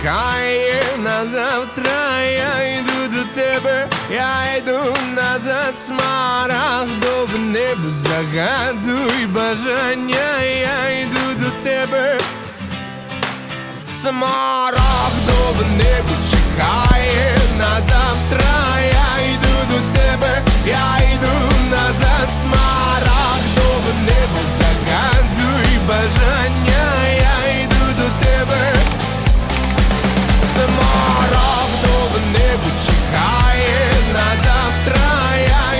чекає на завтра, я йду до тебе, я йду назад засмарах до небо загадуй бажання, я йду до тебе, Смарах в небо чекає на завтра, я йду до тебе, я them all.